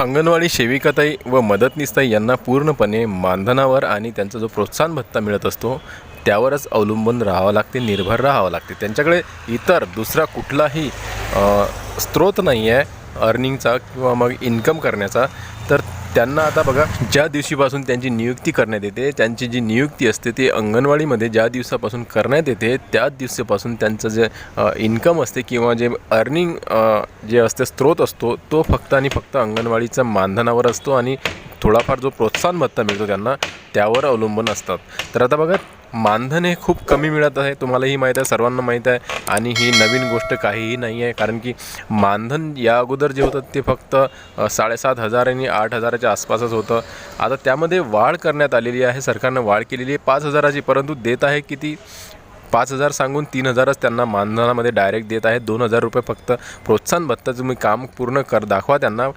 अंगणवाडी सेविकाताई व मदतनीसताई यांना पूर्णपणे मानधनावर आणि त्यांचा जो प्रोत्साहन भत्ता मिळत असतो त्यावरच अवलंबून राहावं लागते निर्भर राहावं लागते. त्यांच्याकडे इतर दुसरा कुठलाही स्त्रोत स्रोत नाही आहे अर्निंगचा किंवा मग इन्कम करण्याचा तर त्यांना आता बघा ज्या दिवशीपासून त्यांची नियुक्ती करण्यात येते त्यांची जी नियुक्ती असते ती अंगणवाडीमध्ये ज्या दिवसापासून करण्यात येते त्याच दिवसापासून त्यांचं जे इन्कम असते किंवा जे अर्निंग जे असते स्रोत असतो तो फक्त आणि फक्त अंगणवाडीचा मानधनावर असतो आणि थोडाफार जो प्रोत्साहन भत्ता मिळतो त्यांना त्यावर अवलंबून असतात. तर आता बघा मानधन हे खूप कमी मिळत आहे तुम्हालाही माहीत आहे सर्वांना माहीत आहे आणि ही नवीन गोष्ट काहीही नाही आहे कारण की मानधन या अगोदर जे होतं ते फक्त साडेसात हजार आणि आठ हजाराच्या आसपासच होतं. आता त्यामध्ये वाढ करण्यात आलेली आहे सरकारनं वाढ केलेली आहे पाच हजाराची परंतु देत आहे किती? पाच हजार सांगून तीन हजारच त्यांना मानधनामध्ये डायरेक्ट देत आहेत. दोन हजार रुपये फक्त प्रोत्साहन भत्ता तुम्ही काम पूर्ण कर दाखवा त्यांना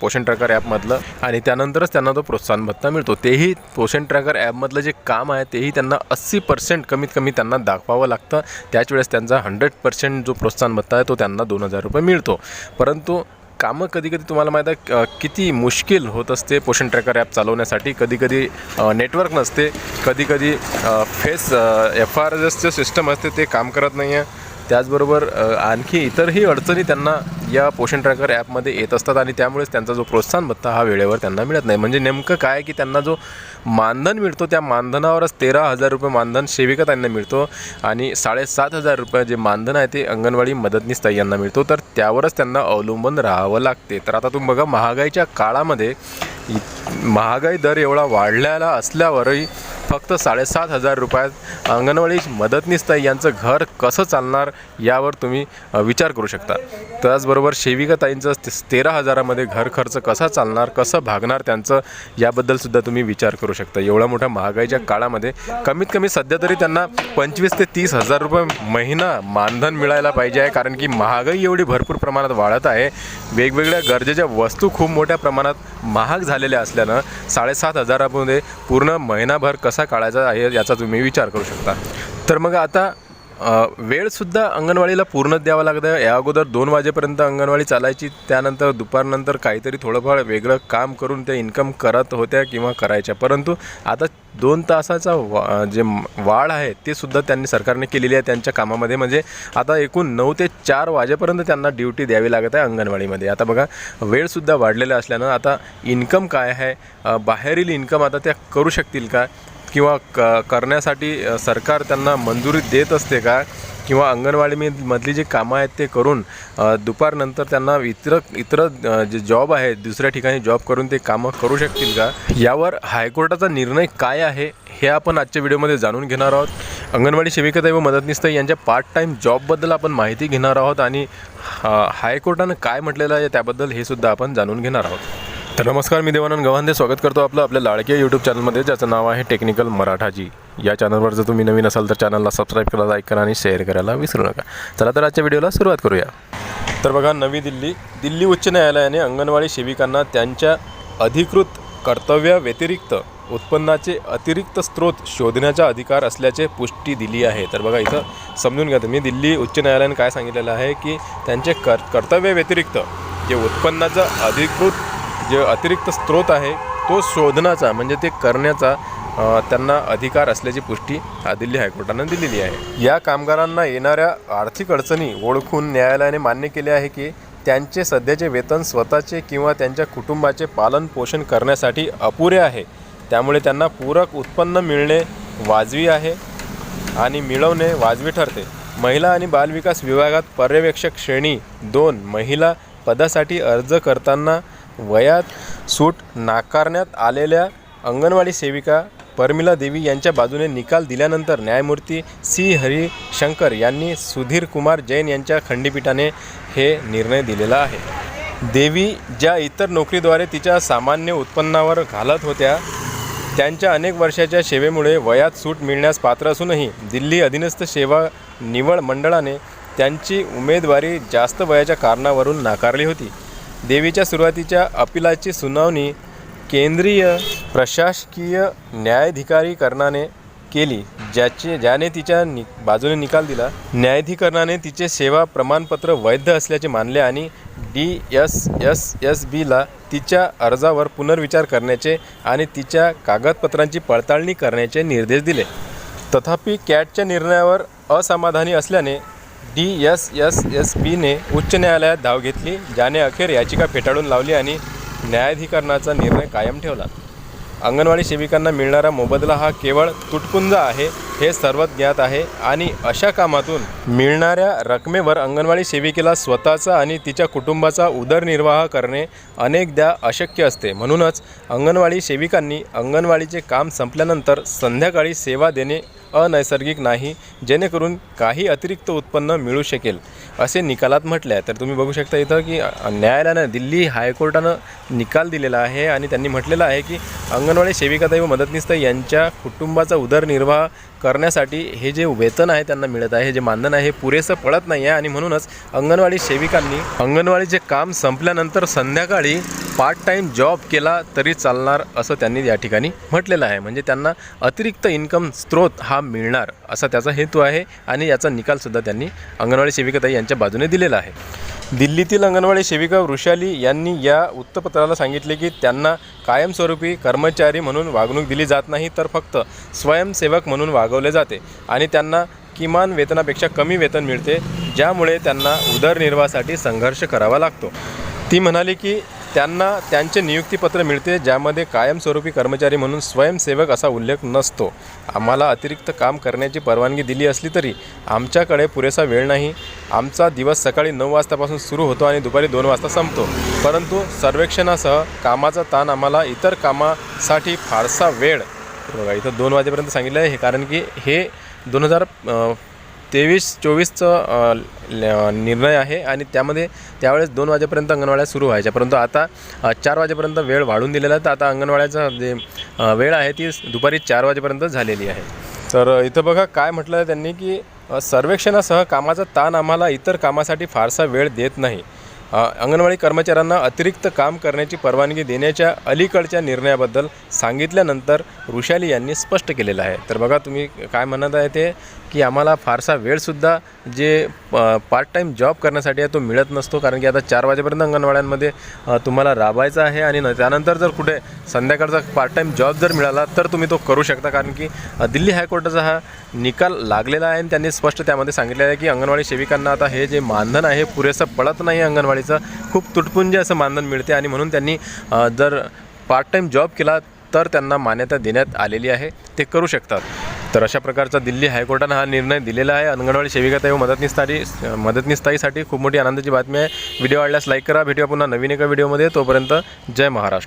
पोषण ट्रॅकर ॲपमधलं आणि त्यानंतरच त्यांना तो प्रोत्साहन भत्ता मिळतो. तेही पोषण ट्रॅकर ॲपमधलं जे काम आहे तेही त्यांना अस्सी पर्सेंट कमीत कमी त्यांना दाखवावं लागतं. त्याच वेळेस त्यांचा हंड्रेड पर्सेंट जो प्रोत्साहन भत्ता आहे तो त्यांना दोन हजार रुपये मिळतो. परंतु कामं कधी कधी तुम्हाला माहीत आहे किती मुश्किल होत असते पोषण ट्रॅकर ॲप चालवण्यासाठी कधी कधी नेटवर्क नसते कधी कधी फेस एफ आर एसचं सिस्टम असते ते काम करत नाही आहे त्याचबरोबर आणखी इतरही अडचणी त्यांना या पोषण ट्रॅकर ॲपमध्ये येत असतात आणि त्यामुळेच त्यांचा जो प्रोत्साहन भत्ता हा वेळेवर त्यांना मिळत नाही. म्हणजे नेमकं काय की त्यांना जो मानधन मिळतो त्या मानधनावरच तेरा हजार रुपये मानधन सेविका त्यांना मिळतो आणि साडेसात हजार रुपये जे मानधन आहे ते अंगणवाडी मदतनीस ताई यांना मिळतो. तर त्यावरच त्यांना अवलंबून राहावं लागते. तर आता तुम्ही बघा महागाईच्या काळामध्ये महागाई दर एवढा वाढलेला असल्यावरही फक्त साडेसात हजार रुपयात अंगणवाडी मदतनीसताई यांचं घर कसं चालणार यावर तुम्ही विचार करू शकता. त्याचबरोबर सेविकाताईंचं ते- तेरा हजारामध्ये घर खर्च कसा चालणार कसं भागणार त्यांचं याबद्दलसुद्धा तुम्ही विचार करू शकता. एवढ्या मोठ्या महागाईच्या काळामध्ये कमीत कमी सध्या तरी त्यांना पंचवीस ते तीस हजार रुपये महिना मानधन मिळायला पाहिजे आहे कारण की महागाई एवढी भरपूर प्रमाणात वाढत आहे. वेगवेगळ्या गरजेच्या वस्तू खूप मोठ्या प्रमाणात महाग झालेल्या असल्यानं साडेसात हजारामध्ये पूर्ण महिनाभर कसं काढायचा आहे याचा तुम्ही विचार करू शकता. तर मग आता वेळसुद्धा अंगणवाडीला पूर्ण द्यावा लागतं या अगोदर दोन वाजेपर्यंत अंगणवाडी चालायची त्यानंतर दुपारनंतर काहीतरी थोडंफार वेगळं काम करून त्या इन्कम करत होत्या किंवा करायच्या. परंतु आता दोन तासाचा वा जे वाढ आहे ते सुद्धा त्यांनी सरकारने केलेली आहे त्यांच्या कामामध्ये. म्हणजे आता एकूण नऊ ते चार वाजेपर्यंत त्यांना ड्युटी द्यावी लागत आहे अंगणवाडीमध्ये. आता बघा वेळसुद्धा वाढलेला असल्यानं आता इन्कम काय आहे? बाहेरील इन्कम आता त्या करू शकतील का? किंवा क करण्यासाठी सरकार त्यांना मंजुरी देत असते का? किंवा अंगणवाडी मधली जी कामं आहेत ते करून दुपारनंतर त्यांना इतर इतर जे जॉब आहे दुसऱ्या ठिकाणी जॉब करून ते कामं करू शकतील का? यावर हायकोर्टाचा निर्णय काय आहे हे आपण आजच्या व्हिडिओमध्ये जाणून घेणार आहोत. अंगणवाडी सेविकाताई व मदतनीसताई यांच्या पार्ट टाईम जॉबबद्दल आपण माहिती घेणार आहोत आणि हा- हायकोर्टानं काय म्हटलेलं आहे त्याबद्दल हे सुद्धा आपण जाणून घेणार आहोत. तर नमस्कार मी देवानंद गव्हांदे स्वागत करतो आपलं आपल्या लाडक्या यूट्यूब चॅनलमध्ये ज्याचं नाव आहे टेक्निकल मराठाजी या चॅनलवर जर तुम्ही नवीन असाल तर चॅनलला सबस्क्राईब करा लाईक करा आणि शेअर करायला विसरू नका. चला तर आजच्या व्हिडिओला सुरुवात करूया. तर बघा नवी दिल्ली. दिल्ली उच्च न्यायालयाने अंगणवाडी सेविकांना त्यांच्या अधिकृत कर्तव्याव्यतिरिक्त उत्पन्नाचे अतिरिक्त स्रोत शोधण्याचा अधिकार असल्याचे पुष्टी दिली आहे. तर बघा इथं समजून घ्या तुम्ही. दिल्ली उच्च न्यायालयाने काय सांगितलेलं आहे की त्यांचे कर कर्तव्याव्यतिरिक्त जे उत्पन्नाचा अधिकृत जे अतिरिक्त स्रोत आहे तो शोधण्याचा म्हणजे ते करण्याचा त्यांना अधिकार असल्याची पुष्टी हा दिल्ली हायकोर्टानं दिलेली आहे. या कामगारांना येणाऱ्या आर्थिक अडचणी ओळखून न्यायालयाने मान्य केले आहे की त्यांचे सध्याचे वेतन स्वतःचे किंवा त्यांच्या कुटुंबाचे पालन पोषण करण्यासाठी अपुरे आहे. त्यामुळे त्यांना पूरक उत्पन्न मिळणे वाजवी आहे आणि मिळवणे वाजवी ठरते. महिला आणि बालविकास विभागात पर्यवेक्षक श्रेणी दोन महिला पदासाठी अर्ज करताना वयात सूट नाकारण्यात आलेल्या अंगणवाडी सेविका परमिला देवी यांच्या बाजूने निकाल दिल्यानंतर न्यायमूर्ती सी. हरिशंकर यांनी सुधीर कुमार जैन यांच्या खंडपीठाने हे निर्णय दिलेला आहे. देवी ज्या इतर नोकरीद्वारे तिच्या सामान्य उत्पन्नावर घालत होत्या त्यांच्या अनेक वर्षाच्या सेवेमुळे वयात सूट मिळण्यास पात्र असूनही दिल्ली अधीनस्थ सेवा निवड मंडळाने त्यांची उमेदवारी जास्त वयाच्या कारणावरून नाकारली होती. देवीच्या सुरुवातीच्या अपिलाची सुनावणी केंद्रीय प्रशासकीय न्यायाधिकारीकरणाने केली ज्याचे ज्याने तिच्या नि बाजूने निकाल दिला. न्यायाधिकरणाने तिचे सेवा प्रमाणपत्र वैध असल्याचे मानले आणि डी एस एस एस बीला तिच्या अर्जावर पुनर्विचार करण्याचे आणि तिच्या कागदपत्रांची पडताळणी करण्याचे निर्देश दिले. तथापि कॅटच्या निर्णयावर असमाधानी असल्याने डी एस एस एस पीने उच्च न्यायालयात धाव घेतली ज्याने अखेर याचिका फेटाळून लावली आणि न्यायाधिकरणाचा निर्णय कायम ठेवला. अंगणवाडी सेविकांना मिळणारा मोबदला हा केवळ तुटपुंजा आहे हे सर्वात ज्ञात आहे आणि अशा कामातून मिळणाऱ्या रकमेवर अंगणवाडी सेविकेला स्वतःचा आणि तिच्या कुटुंबाचा उदरनिर्वाह करणे अनेकदा अशक्य असते. म्हणूनच अंगणवाडी सेविकांनी अंगणवाडीचे काम संपल्यानंतर संध्याकाळी सेवा देणे अनैसर्गिक नाही जेणेकरून काही अतिरिक्त उत्पन्न मिळू शकेल असे निकालात म्हटले आहे तर तुम्ही बघू शकता इथं की न्यायालयानं दिल्ली हायकोर्टानं निकाल दिलेला आहे आणि त्यांनी म्हटलेलं आहे की अंगणवाडी सेविकाताई व मदतनीसताई यांच्या कुटुंबाचा उदरनिर्वाह करण्यासाठी हे जे वेतन आहे त्यांना मिळत आहे हे जे मानधन आहे हे पुरेसं पडत नाही आहे. आणि म्हणूनच अंगणवाडी सेविकांनी अंगणवाडीचे काम संपल्यानंतर संध्याकाळी पार्ट टाईम जॉब केला तरी चालणार असं त्यांनी या ठिकाणी म्हटलेलं आहे. म्हणजे त्यांना अतिरिक्त इन्कम स्रोत हा मिळणार असा त्याचा हेतू आहे आणि याचा निकालसुद्धा त्यांनी अंगणवाडी सेविकाताई यांच्या बाजूने दिलेला आहे. दिल्लीतील अंगणवाडी सेविका वृषाली यांनी या वृत्तपत्राला सांगितले की त्यांना कायमस्वरूपी कर्मचारी म्हणून वागणूक दिली जात नाही तर फक्त स्वयंसेवक म्हणून वागवले जाते आणि त्यांना किमान वेतनापेक्षा कमी वेतन मिळते ज्यामुळे त्यांना उदरनिर्वाहासाठी संघर्ष करावा लागतो. ती म्हणाली की त्यांना त्यांचे नियुक्तीपत्र मिळते ज्यामध्ये कायमस्वरूपी कर्मचारी म्हणून स्वयंसेवक असा उल्लेख नसतो. आम्हाला अतिरिक्त काम करण्याची परवानगी दिली असली तरी आमच्याकडे पुरेसा वेळ नाही. आमचा दिवस सकाळी नऊ वाजतापासून सुरू होतो आणि दुपारी दोन वाजता संपतो. परंतु सर्वेक्षणासह कामाचा ताण आम्हाला इतर कामासाठी फारसा वेळ बघा इथं दोन वाजेपर्यंत सांगितलं आहे. हे कारण की हे दोन हजार तेवीस चोवीसचं निर्णय आहे आणि त्यामध्ये त्यावेळेस दोन वाजेपर्यंत अंगणवाड्या सुरू व्हायच्या. परंतु आता चार वाजेपर्यंत वेळ वाढून दिलेला आहे. तर आता अंगणवाड्याचा जे वेळ आहे ती दुपारी चार वाजेपर्यंत झालेली आहे. तर इथं बघा काय म्हटलं आहे त्यांनी की सर्वेक्षणासह कामाचा ताण आम्हाला इतर कामासाठी फारसा वेळ देत नाही. अंगणवाडी कर्मचाऱ्यांना अतिरिक्त काम करण्याची परवानगी देण्याच्या अलीकडच्या निर्णयाबद्दल सांगितल्यानंतर ऋषाली यांनी स्पष्ट केलेलं आहे. तर बघा तुम्ही काय म्हणत आहे ते की आम्हाला फारसा वेळसुद्धा जे पार्ट टाईम जॉब करण्यासाठी आहे तो मिळत नसतो. कारण की आता चार वाजेपर्यंत अंगणवाड्यांमध्ये तुम्हाला राबायचं आहे आणि न- त्यानंतर जर कुठे संध्याकाळचा पार्ट टाईम जॉब जर मिळाला तर तुम्ही तो करू शकता. कारण की दिल्ली हायकोर्टाचा हा निकाल लागलेला आहे आणि त्यांनी स्पष्ट त्यामध्ये सांगितलेलं आहे की अंगणवाडी सेविकांना आता हे जे मानधन आहे पुरेसं पडत नाही अंगणवाडी अंगणवाडीचं खूप तुटपुंजे असं मानधन मिळते आणि म्हणून त्यांनी जर पार्ट टाईम जॉब केला तर त्यांना मान्यता देण्यात आलेली आहे. ते करू शकतात. तर अशा प्रकारचा दिल्ली हायकोर्टानं हा निर्णय दिलेला आहे. अंगणवाडी सेविकाताई व मदतनीससाठी मदतनीसताईसाठी खूप मोठी आनंदाची बातमी आहे. व्हिडिओ आवडल्यास लाईक करा. भेटूया पुन्हा नवीन एका व्हिडिओमध्ये. तोपर्यंत जय महाराष्ट्र.